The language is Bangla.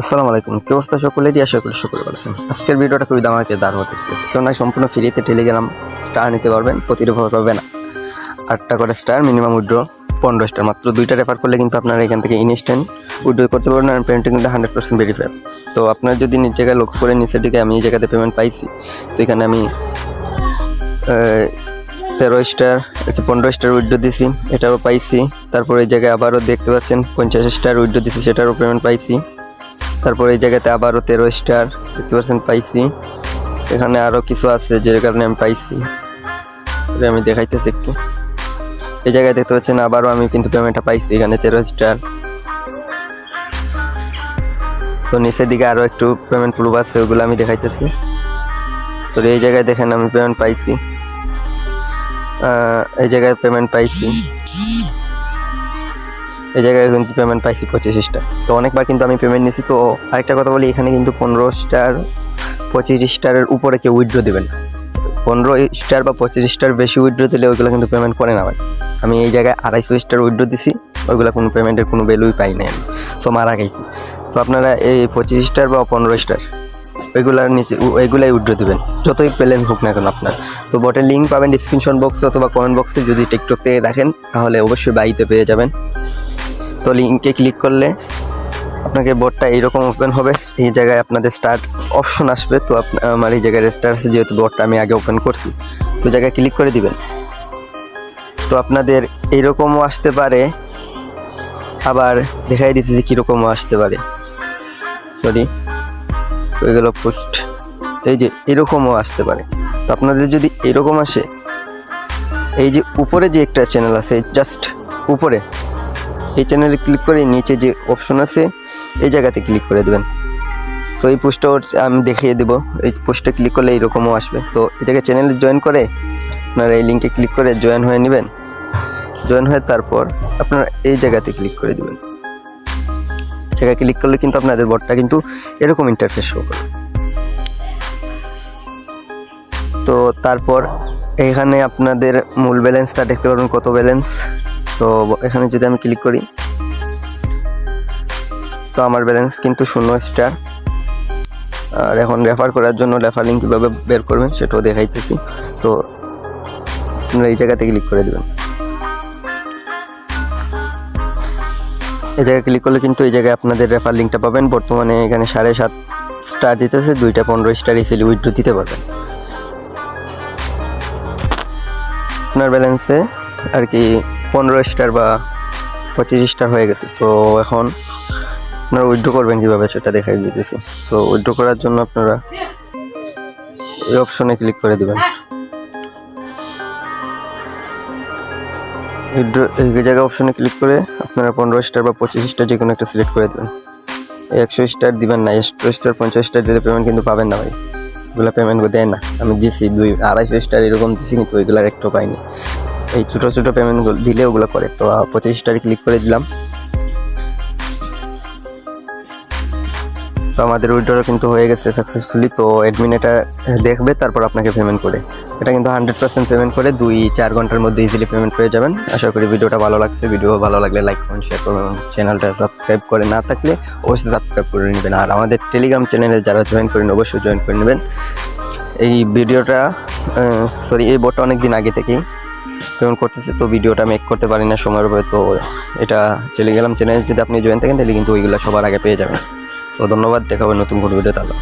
আসসালামু আলাইকুম। কি অবস্থা সকলেরই? আশা করি সকলে ভালো আছেন। আজকের ভিডিওটা খুবই দামাকে দার হতে তো না সম্পূর্ণ ফ্রিতে টেলিগ্রাম স্টার নিতে পারবেন প্রতিটা ভয় পাবে না। আটটা করে স্টার মিনিমাম উইড্রো পনেরো স্টার মাত্র দুইটা রেফার করলে কিন্তু আপনারা এখান থেকে ইনস্ট্যান্ট উইড্রো করতে পারবেন আর পেমেন্টটা কিন্তু হান্ড্রেড পার্সেন্ট ভেরিফাই তো আপনার যদি নিজ জায়গায় লক্ষ্য করে নিচের দিকে আমি এই জায়গাতে পেমেন্ট পাইছি, তো এখানে আমি তেরো স্টার কি পনেরো স্টার উইড্রো দিছি এটারও পাইছি। তারপর এই জায়গায় আবারও দেখতে পাচ্ছেন, পঞ্চাশ স্টার উইড্রো দিছি, সেটারও পেমেন্ট পাইছি। তারপর এই জায়গাতে আবারও তেরো স্টার, দেখতে পাচ্ছেন পাইছি। এখানে আরও কিছু আছে যে কারণে আমি পাইছি। আমি দেখাইতেছি একটু। এই জায়গায় দেখতে পাচ্ছেন আবারও আমি কিন্তু পেমেন্টটা পাইছি, এখানে তেরো স্টার। তো নিচের দিকে আরও একটু পেমেন্ট প্রুফ আছে, ওগুলো আমি দেখাইতেছি। তো এই জায়গায় দেখেন আমি পেমেন্ট পাইছি। এই জায়গায় পেমেন্ট পাইছি। এই জায়গায় কিন্তু পেমেন্ট পাইছি পঁচিশ স্টার তো অনেকবার কিন্তু আমি পেমেন্ট নিয়েছি তো আরেকটা কথা বলি, এখানে কিন্তু পনেরো স্টার পঁচিশ স্টারের উপরে কেউ উইড্রো দেবেন পনেরো স্টার বা পঁচিশ স্টার বেশি উইড্রো দিলে ওইগুলো কিন্তু পেমেন্ট করে না ভাই। আমি এই জায়গায় আড়াইশো স্টার উইড্রো দিছি, ওইগুলো কোনো পেমেন্টের কোনো ভ্যালুই পাই নাই আমি। তো মারা গেছি। তো আপনারা এই পঁচিশ স্টার বা পনেরো স্টার ওইগুলার নিচে ওইগুলাই উইথড্র দেবেন। যতই প্লেন হোক না কেন আপনার। তো বটের লিঙ্ক পাবেন ডিসক্রিপশন বক্সে অথবা কমেন্ট বক্সে যদি টিকটক থেকে দেখেন, তাহলে অবশ্যই বাইতে পেয়ে যাবেন। তো লিঙ্কে ক্লিক করলে আপনাকে বোর্ডটা এইরকম ওপেন হবে। এই জায়গায় আপনাদের স্টার্ট অপশন আসবে। তো আমার এই জায়গায় রেজিস্টার আছে, যেহেতু বোর্ডটা আমি আগে ওপেন করছি। তো জায়গায় ক্লিক করে দিবেন। তো আপনাদের এইরকমও আসতে পারে। আবার দেখাই দিতে যে কীরকমও আসতে পারে। সরি ওইগুলো পোস্ট এই যে এরকমও আসতে পারে। তো আপনাদের যদি এরকম আসে, এই যে উপরে যে একটা চ্যানেল আছে জাস্ট উপরে। এই চ্যানেলে ক্লিক করে নিচে যে অপশন আছে, এই জায়গাতে ক্লিক করে দেবেন। তো এই পোস্টটা আমি দেখিয়ে দেবো। এই পোস্টে ক্লিক করলে এইরকমও আসবে। তো জায়গায় চ্যানেলে জয়েন করে আপনারা এই লিঙ্কে ক্লিক করে জয়েন হয়ে নেবেন। জয়েন হয়ে তারপর আপনারা এই জায়গাতে ক্লিক করে দেবেন। জায়গায় ক্লিক করলে কিন্তু আপনাদের বটটা কিন্তু এরকম ইন্টারফেস শো করে। তো তারপর এখানে আপনাদের মূল ব্যালেন্সটা দেখতে পারবেন, কত ব্যালেন্স তো এখানে যদি আমি ক্লিক করি, তো আমার ব্যালেন্স কিন্তু শূন্য স্টার আর এখন রেফার করার জন্য রেফার লিঙ্ক কীভাবে বের করবেন সেটাও দেখাইতেছি। তো আপনারা এই জায়গাতে ক্লিক করে দেবেন। এই জায়গায় ক্লিক করলে কিন্তু এই জায়গায় আপনাদের রেফার লিঙ্কটা পাবেন। বর্তমানে এখানে সাড়ে সাত স্টার দিতেছে, দুইটা পনেরো স্টার ইসিলি উইথড্র দিতে পারবেন। আপনার ব্যালেন্সে আর কি পনেরো স্টার বা পঁচিশ স্টার হয়ে গেছে। তো এখন আপনারা উইথড্র করবেন কীভাবে সেটা দেখাই দিতেছি। তো উইথড্র করার জন্য আপনারা এই অপশনে ক্লিক করে দেবেন। উইড্রো এই জায়গায় অপশনে ক্লিক করে আপনারা পনেরো স্টার বা পঁচিশ স্টার যে কোনো একটা সিলেক্ট করে দেবেন। একশো স্টার দিবেন না একশো স্টার, পঞ্চাশ স্টার দিলে পেমেন্ট কিন্তু পাবেন না ভাই। এগুলো পেমেন্ট দেয় না। আমি দিছি দুই, আড়াইশো স্টার এরকম দিছি কিন্তু ওইগুলার একটু পাইনি। এই ছোটো ছোটো পেমেন্টগুলো দিলে ওগুলো করে। তো পঁচিশ স্টারে ক্লিক করে দিলাম। তো আমাদের উইড্রো কিন্তু হয়ে গেছে সাকসেসফুলি তো অ্যাডমিন এটা দেখবে, তারপর আপনাকে পেমেন্ট করে। এটা কিন্তু হান্ড্রেড পার্সেন্ট পেমেন্ট করে, দুই, চার ঘণ্টার মধ্যে ইজিলি পেমেন্ট পেয়ে যাবেন। আশা করি ভিডিওটা ভালো লাগছে। ভিডিও ভালো লাগলে লাইক করুন শেয়ার করুন এবং চ্যানেলটা সাবস্ক্রাইব করে না থাকলে অবশ্যই সাবস্ক্রাইব করে নেবেন। আর আমাদের টেলিগ্রাম চ্যানেলে যারা জয়েন করেন, অবশ্যই জয়েন করে নেবেন। এই ভিডিওটা সরি এই বোর্ডটা অনেক দিন আগে থেকেই পেমেন্ট করতেছে, তো ভিডিওটা মেক করতে পারি না, সময়ের উপরে, তো এটা চলে গেলাম চ্যানেল যদি আপনি জয়েন থাকেন, তাহলে কিন্তু ওইগুলো সবার আগে পেয়ে যাবেন। তো ধন্যবাদ দেখা হবে নতুন কোনো ভিডিও তাহলে